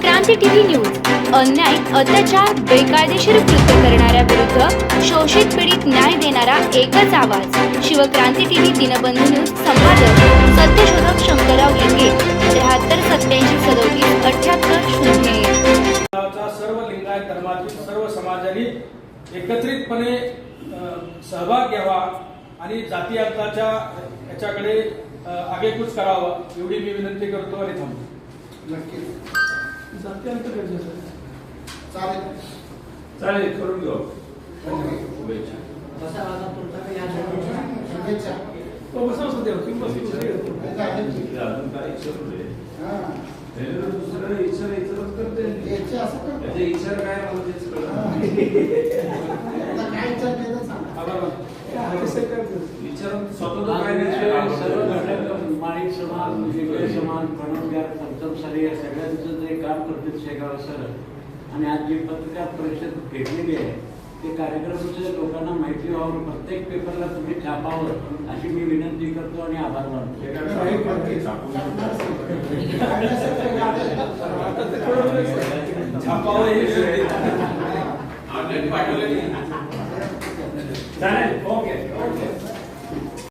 क्रांती TV news. अन्याय अत्याचार बेकायदेशीर कृत्य करणाऱ्या विरुद्ध शोषित पीडित न्याय देणारा एकच आवाज. शिवक्रांती टीव्ही दिनबंधू न्यूज संपादक सत्यशोधक शंकरराव लिंगे त्र्याहत्तर सत्याऐंशी सदोतीस अठ्याहत्तर शून्य सर्व लिंगायत धर्मातील सर्व समाजांनी एकत्रितपणे सहभाग घ्यावा आणि जाती अंताच्या याच्याकडे आगेकूच करावं एवढी मी विनंती करतो आणि थांबतो. नक्कीच. जाती अंत गरजेचं आहे. चालेल चालेल करून घेऊ. शुभेच्छा तो बसा तुम्ही बसा, देव. अजून काय हां. दुसऱ्याला करते असं काय मला तेच कळलं सांगा. हे? इच्छा स्वतः काय नाही वेगळे समाज प्रणवगार पंचमसारी या सगळ्यांचं जे काम करतील शेगाव सर आणि आज जी पत्रकार परिषद घेतलेली आहे ते कार्यक्रमाच्या लोकांना माहिती व्हावं प्रत्येक पेपरला तुम्ही छापावं अशी मी विनंती करतो आणि आभार मानतो. छापावं हे. चालेल